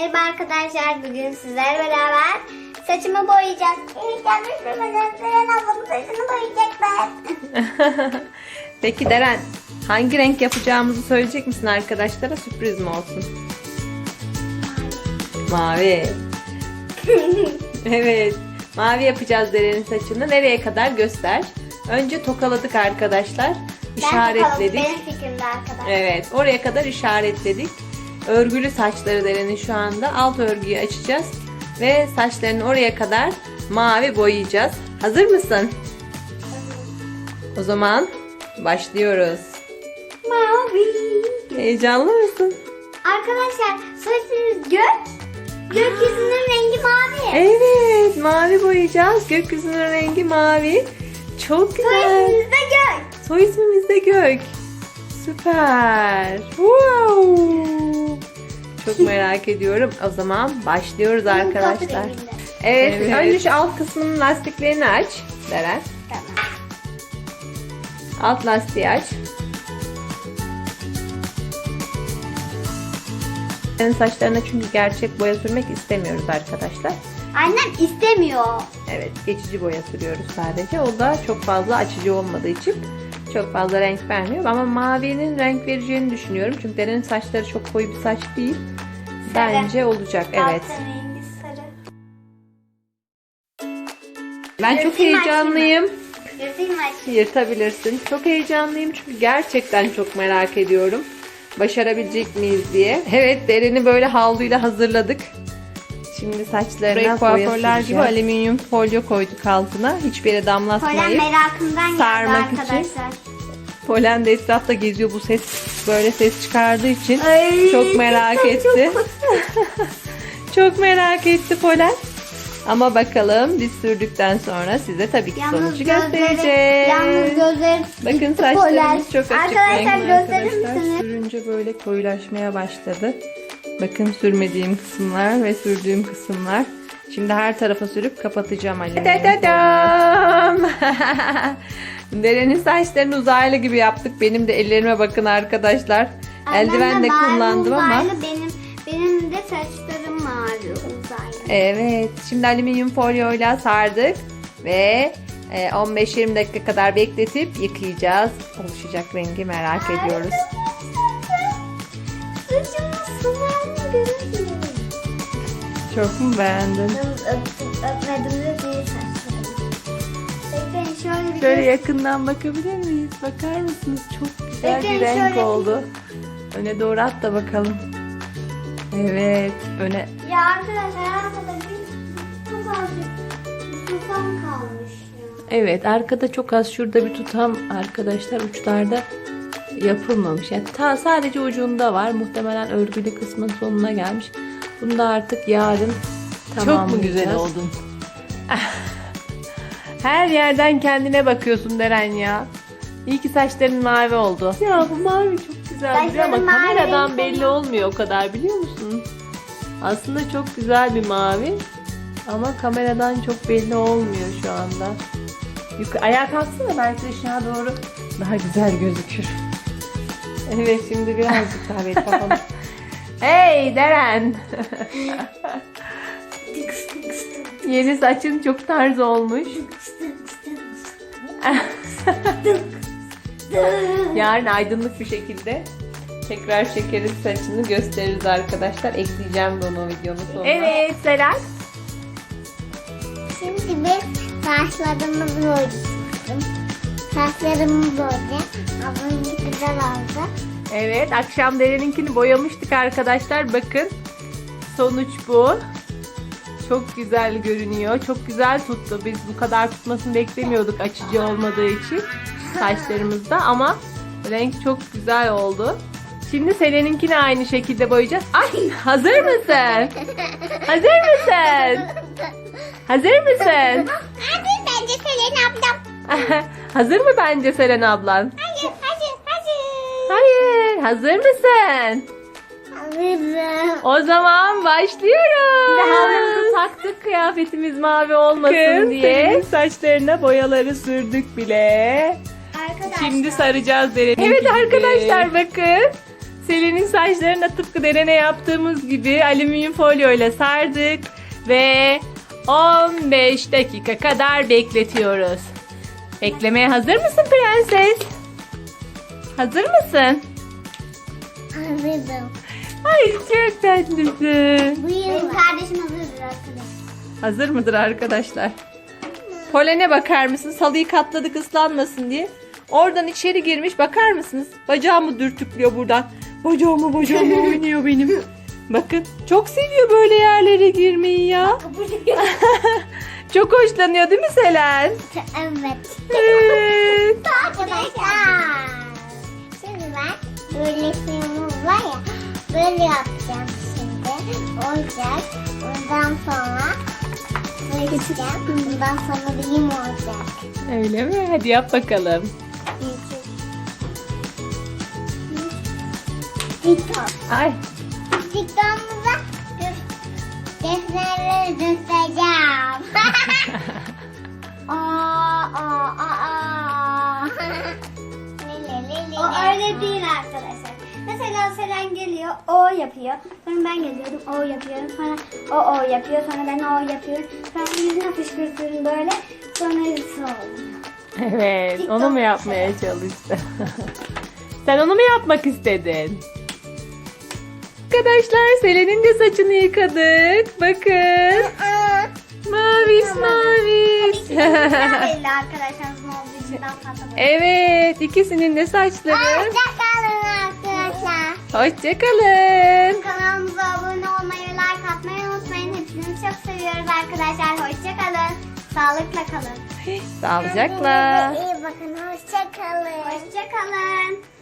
Merhaba arkadaşlar. Bugün sizlerle beraber saçımı boyayacağız. Heyecanlıyım. Seren ablamın saçını boyayacaklar. Peki Deren, hangi renk yapacağımızı söyleyecek misin arkadaşlara? Sürpriz mi olsun? Mavi. evet, mavi yapacağız Deren'in saçını. Nereye kadar göster. Önce tokaladık arkadaşlar. İşaretledik. Benim fikrimde arkadaşlar. Evet, oraya kadar işaretledik. Örgülü saçları Deren'in şu anda. Alt örgüyü açacağız. Ve saçlarını oraya kadar mavi boyayacağız. Hazır mısın? O zaman başlıyoruz. Mavi. Heyecanlı mısın? Arkadaşlar saçınız gök. Gökyüzünün rengi mavi. Evet, mavi boyayacağız. Gökyüzünün rengi mavi. Çok güzel. Soyunuz da gök. Soy ismimiz de Gök. Süper. Wow. Çok merak ediyorum. O zaman başlıyoruz arkadaşlar. Evet, Evet. önce şu alt kısmının lastiklerini aç. Deren. Tamam. Alt lastiği aç. Senin saçlarına çünkü gerçek boya sürmek istemiyoruz arkadaşlar. Annem istemiyor. Evet, geçici boya sürüyoruz sadece. O da çok fazla açıcı olmadığı için çok fazla renk vermiyor. Ama mavinin renk vereceğini düşünüyorum. Çünkü Deren'in saçları çok koyu bir saç değil. Bence olacak, evet. Altın rengi sarı. Ben çok heyecanlıyım. Yırtabilirsin. Çok heyecanlıyım çünkü gerçekten çok merak ediyorum. Başarabilecek miyiz diye. Evet, Deren'i böyle havluyla hazırladık. Şimdi saçlarına Buraya kuaförler gibi alüminyum folyo koyduk altına. Hiçbir yere Polen damlatmayıp. merakımdan geldi sarmak için. arkadaşlar. Polen de etrafta geziyor bu ses böyle ses çıkardığı için Ay, çok merak etti. çok merak etti Polen. Ama bakalım biz sürdükten sonra size tabii ki Yalnız sonucu gözleri, göstereceğiz. yalnız gözleri Bakın gitti saçlarımız polen. çok açık Arkadaşlar gösterir arkadaşlar. Sürünce böyle koyulaşmaya başladı. Bakın sürmediğim kısımlar ve sürdüğüm kısımlar. Şimdi her tarafa sürüp kapatacağım alüminyum. Derenin saçlarını uzaylı gibi yaptık. Benim de ellerime bakın arkadaşlar. Eldiven de Annem mavi kullandım ama. Benim, benim de saçlarım mavi uzaylı. Evet. Şimdi alüminyum folyoyla sardık ve e, 15-20 dakika kadar bekletip yıkayacağız. Oluşacak rengi merak ediyoruz. Sularını. Çok mu beğendin? Yalnız öptüm, öpmedim de değil saçlarımı. Bekleyin şöyle bir Şöyle yakından bakabilir miyiz? Bakar mısınız? Çok güzel Bekleyin, bir renk şöyle- oldu. Öne doğru at da bakalım. Evet, öne. Ya arkadaşlar arkada bir çok azıcık susam kalmış ya. Evet arkada çok az şurada bir tutam arkadaşlar uçlarda yapılmamış. Yani ta sadece ucunda var. Muhtemelen örgülü kısmın sonuna gelmiş. Bunu da artık yarın tamamlayacağız. Çok mu güzel oldun? Her yerden kendine bakıyorsun Deren ya. İyi ki saçların mavi oldu. Ya bu mavi çok güzel duruyor ama kameradan belli olmuyor o kadar biliyor musun? Aslında çok güzel bir mavi ama kameradan çok belli olmuyor şu anda. Yukarı, ayağa kalksana belki aşağı doğru daha güzel gözükür. Evet şimdi birazcık daha bir kafamı. hey Deren. Yeni saçın çok tarz olmuş. Yarın aydınlık bir şekilde tekrar çekeriz saçını gösteririz arkadaşlar. Ekleyeceğim de onu videonun sonuna. Evet Selen. Şimdi biz saçlarımı boyadım. Saçlarımı boyadım. Ablamın güzel oldu. Evet akşam Deren'inkini boyamıştık arkadaşlar. Bakın sonuç bu. Çok güzel görünüyor. Çok güzel tuttu. Biz bu kadar tutmasını beklemiyorduk açıcı olmadığı için saçlarımızda ama renk çok güzel oldu. Şimdi Selen'inkini aynı şekilde boyayacağız. Ay hazır mısın? Hazır mısın? Hazır mısın? Hadi bence Selen ablam. hazır mı bence Selen ablan? Hadi hadi hadi. Hayır. Hazır mısın? Hazırım. O zaman başlıyoruz. Havlumuzu taktık kıyafetimiz mavi olmasın Bakın, diye. Selin'in saçlarına boyaları sürdük bile. Arkadaşlar. Şimdi saracağız derenin. Evet gibi. arkadaşlar, bakın. Selin'in saçlarına tıpkı Deren'e yaptığımız gibi alüminyum folyo ile sardık ve 15 dakika kadar bekletiyoruz. Beklemeye hazır mısın prenses? Hazır mısın? Hazırdım. Ay çok tatlısın. Bu kardeşim hazırdır arkadaşlar. Hazır mıdır arkadaşlar? Polene bakar mısın? Salıyı katladık ıslanmasın diye. Oradan içeri girmiş. Bakar mısınız? Bacağımı dürtüklüyor buradan. Bacağımı bacağımı oynuyor benim. Bakın çok seviyor böyle yerlere girmeyi ya. Çok hoşlanıyor değil mi Selen? Evet. Evet. Arkadaşlar. Şimdi ben böyle suyumuz var ya. Böyle yapacağım şimdi. Olacak. Ondan sonra böyle. Bundan sonra bilim olacak. Öyle mi? Hadi yap bakalım. TikTok. Ay. TikTok'umuza defterleri göstereceğim. aa, aa, aa. o öyle değil arkadaşlar. Mesela Selen geliyor, o yapıyor. Sonra ben geliyorum, o yapıyorum. Sonra o o yapıyor, sonra ben o yapıyorum. Sonra yüzüne fışkırtıyorum böyle. Sonra yüzü oluyor. Evet. Onu mu yapmaya çalıştı? Sen onu mu yapmak istedin? Arkadaşlar Selen'in de saçını yıkadık. Bakın. Mavis mavis. arkadaşlar evet ikisinin de saçları. Hoşçakalın arkadaşlar. Hoşçakalın. Kanalımıza abone olmayı, like atmayı unutmayın. Hepinizi çok seviyoruz arkadaşlar. Hoşçakalın. Sağlıkla kalın. Sağlıcakla. İyi bakın. Hoşçakalın. Hoşçakalın.